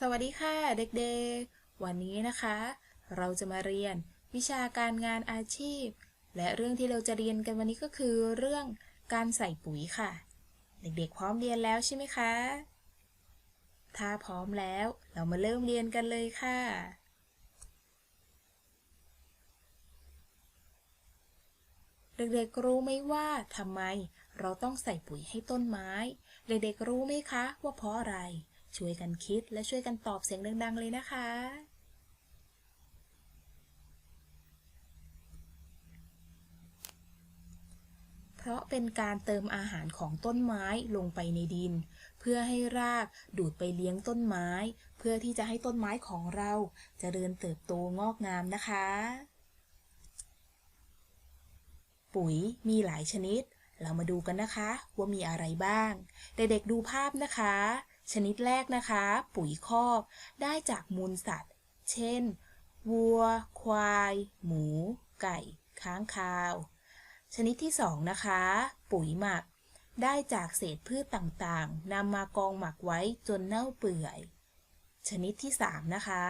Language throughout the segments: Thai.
สวัสดีค่ะเด็กๆ วันนี้นะคะ เราจะมาเรียนวิชาการงานอาชีพ และเรื่องที่เราจะเรียนกันวันนี้ก็คือเรื่องการใส่ปุ๋ยค่ะ เด็กๆ พร้อมเรียนแล้วใช่ไหมคะ ถ้าพร้อมแล้วเรามาเริ่มเรียนกันเลยค่ะ เด็กๆ รู้ไหมว่าทำไมเราต้องใส่ปุ๋ยให้ต้นไม้ เด็กๆ รู้ไหมคะว่าเพราะอะไร ช่วยกันคิดและช่วยกันตอบเสียงดัง ๆ เลยนะคะ เพราะเป็นการเติมอาหารของต้นไม้ลงไปในดิน เพื่อให้รากดูดไปเลี้ยงต้นไม้ เพื่อที่จะให้ต้นไม้ของเราจเจริญเติบโตงอกงามนะคะ ปุ๋ยมีหลายชนิด เรามาดูกันนะคะว่ามีอะไรบ้าง เด็กๆดูภาพนะคะ ชนิดแรกนะคะ ปุ๋ยคอกได้จากมูลสัตว์ เช่น วัว ควาย หมู ไก่ ค้างคาว ชนิดที่สองนะคะ ปุ๋ยหมัก ได้จากเศษพืชต่างๆนำมากองหมักไว้จนเน่าเปื่อย ชนิดที่สามนะคะ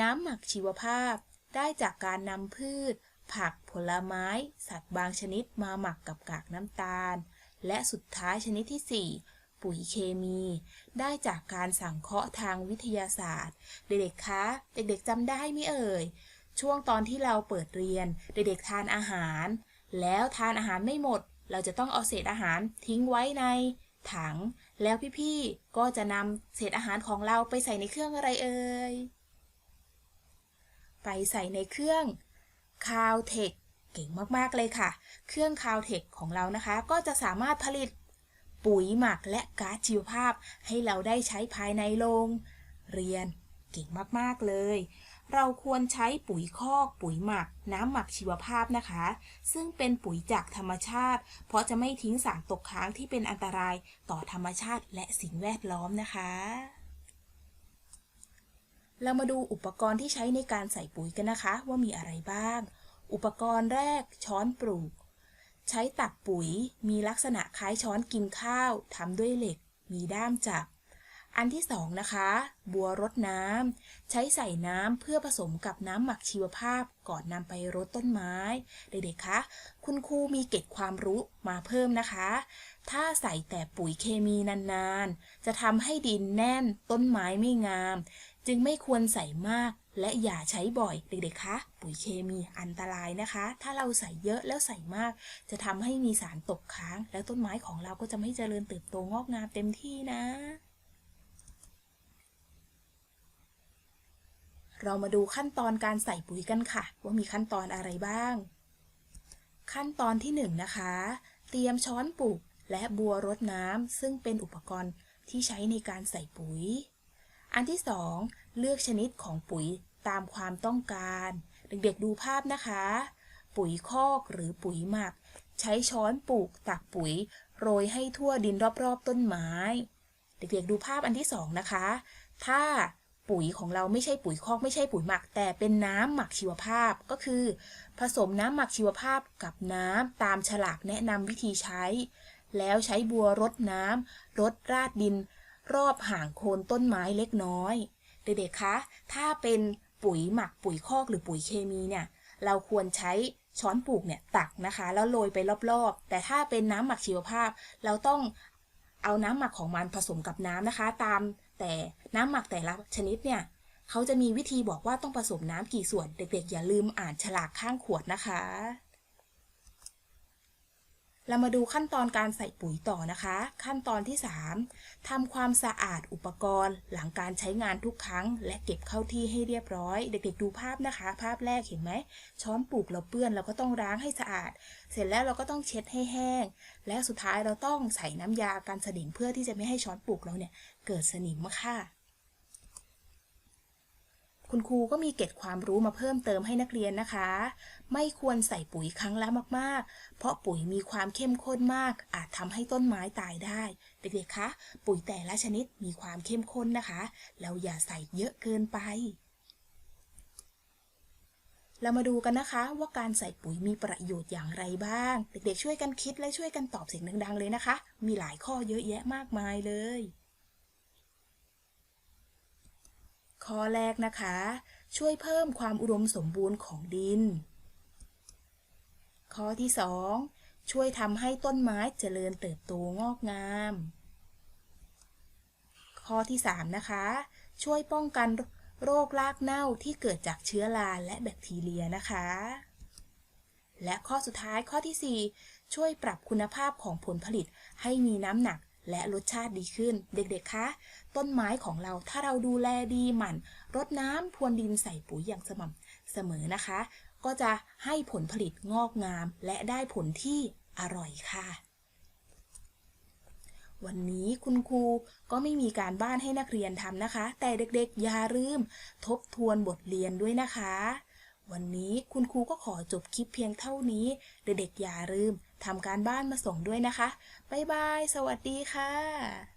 น้ำหมักชีวภาพ ได้จากการนำพืช ผักผลไม้ สัตว์บางชนิดมาหมักกับกากน้ำตาล และสุดท้ายชนิดที่สี่ ปุ๋ยเคมี ได้จากการสังเคราะห์ทางวิทยาศาสตร์ เด็กๆ คะ เด็กๆจำได้ไหมเอ่ย ช่วงตอนที่เราเปิดเรียน เด็กๆ ทานอาหาร แล้วทานอาหารไม่หมด เราจะต้องเอาเศษอาหารทิ้งไว้ในถัง แล้วพี่ๆ ก็จะนำเศษอาหารของเราไปใส่ในเครื่องอะไรเอ่ย ไปใส่ในเครื่องคาวเทคเก่งมากๆเลยค่ะ เครื่องคาวเทคของเรานะคะ ก็จะสามารถผลิต ปุ๋ยหมักและก๊าซชีวภาพให้เราได้ใช้ภายในโรงเรียน เก่งมากๆเลย เราควรใช้ปุ๋ยคอก ปุ๋ยหมัก น้ำหมักชีวภาพนะคะ ซึ่งเป็นปุ๋ยจากธรรมชาติ เพราะจะไม่ทิ้งสารตกค้างที่เป็นอันตรายต่อธรรมชาติและสิ่งแวดล้อมนะคะเรามาดูอุปกรณ์ที่ใช้ในการใส่ปุ๋ยกันนะคะ ว่ามีอะไรบ้าง อุปกรณ์แรกช้อนปลูก ใช้ตักปุ๋ย มีลักษณะคล้ายช้อนกินข้าวทำด้วยเหล็ก มีด้ามจับ อันที่สองนะคะ บัวรดน้ำ ใช้ใส่น้ำเพื่อผสมกับน้ำหมักชีวภาพก่อนนำไปรดต้นไม้ เด็กๆ คะ คุณครูมีเกร็ดความรู้มาเพิ่มนะคะ ถ้าใส่แต่ปุ๋ยเคมีนานๆ จะทำให้ดินแน่น ต้นไม้ไม่งาม จึงไม่ควรใส่มาก และอย่าใช้บ่อยเด็กๆคะปุ๋ยเคมีอันตรายนะคะ ถ้าเราใส่เยอะแล้วใส่มาก จะทำให้มีสารตกค้าง แล้วต้นไม้ของเราก็จะไม่เจริญเติบโตงอกงามเต็มที่นะ เรามาดูขั้นตอนการใส่ปุ๋ยกันค่ะ ว่ามีขั้นตอนอะไรบ้าง ขั้นตอนที่1นนะคะ เตรียมช้อนปลูกและบัวรดน้ำซึ่งเป็นอุปกรณ์ที่ใช้ในการใส่ปุ๋ย อันที่ 2 เลือกชนิดของปุ๋ยตามความต้องการ เด็กๆดูภาพนะคะ ปุ๋ยคอกหรือปุ๋ยหมัก ใช้ช้อนปลูกตักปุ๋ย โรยให้ทั่วดินรอบๆ ต้นไม้ เด็กๆดูภาพอันที่สองนะคะ ถ้าปุ๋ยของเราไม่ใช่ปุ๋ยคอกไม่ใช่ปุ๋ยหมัก แต่เป็นน้ำหมักชีวภาพก็คือ ผสมน้ำหมักชีวภาพกับน้ำตามฉลากแนะนำวิธีใช้ แล้วใช้บัวรดน้ำรดราดดิน รอบห่างโคนต้นไม้เล็กน้อย เด็กๆ คะ ถ้าเป็นปุ๋ยหมักปุ๋ยคอกหรือปุ๋ยเคมีเนี่ย เราควรใช้ช้อนปลูกเนี่ยตักนะคะ แล้วโรยไปรอบๆ แต่ถ้าเป็นน้ำหมักชีวภาพ เราต้องเอาน้ำหมักของมันผสมกับน้ำนะคะ ตามแต่น้ำหมักแต่ละชนิดเนี่ยเขาจะมีวิธีบอกว่าต้องผสมน้ำกี่ส่วน เด็กๆ อย่าลืมอ่านฉลากข้างขวดนะคะ เรามาดูขั้นตอนการใส่ปุ๋ยต่อนะคะ ขั้นตอนที่ 3ทำความสะอาดอุปกรณ์ หลังการใช้งานทุกครั้ง และเก็บเข้าที่ให้เรียบร้อย เด็กๆดูภาพนะคะ ภาพแรกเห็นไหม ช้อนปลูกเราเปื้อนเราก็ต้องล้างให้สะอาด เสร็จแล้วเราก็ต้องเช็ดให้แห้ง และสุดท้ายเราต้องใส่น้ำยากันสนิมเพื่อที่จะไม่ให้ช้อนปลูกเราเนี่ยเกิดสนิมค่ะ คุณครูก็มีเกร็ดความรู้มาเพิ่มเติมให้นักเรียนนะคะ ไม่ควรใส่ปุ๋ยครั้งละมากๆ เพราะปุ๋ยมีความเข้มข้นมาก อาจทำให้ต้นไม้ตายได้ เด็กๆ คะ ปุ๋ยแต่ละชนิดมีความเข้มข้นนะคะ เราอย่าใส่เยอะเกินไป เรามาดูกันนะคะว่าการใส่ปุ๋ยมีประโยชน์อย่างไรบ้าง เด็กๆ ช่วยกันคิดและช่วยกันตอบเสียงดังๆ เลยนะคะ มีหลายข้อเยอะแยะมากมายเลย ข้อแรกนะคะ ช่วยเพิ่มความอุดมสมบูรณ์ของดิน ข้อที่ 2 ช่วยทำให้ต้นไม้เจริญเติบโตงอกงาม ข้อที่ 3 นะคะ ช่วยป้องกันโรครากเน่าที่เกิดจากเชื้อราและแบคทีเรียนะคะ และข้อสุดท้ายข้อที่ 4 ช่วยปรับคุณภาพของผลผลิตให้มีน้ำหนัก และรสชาติดีขึ้น เด็กๆ คะ ต้นไม้ของเราถ้าเราดูแลดีหมั่น รดน้ำพรวนดินใส่ปุ๋ยอย่างสม่ำเสมอนะคะ ก็จะให้ผลผลิตงอกงาม และได้ผลที่อร่อยค่ะ วันนี้คุณครูก็ไม่มีการบ้านให้นักเรียนทำนะคะ แต่เด็กๆ อย่าลืม ทบทวนบทเรียนด้วยนะคะ วันนี้คุณครูก็ขอจบคลิปเพียงเท่านี้ เด็กๆอย่าลืมทำการบ้านมาส่งด้วยนะคะ บ๊ายบาย สวัสดีค่ะ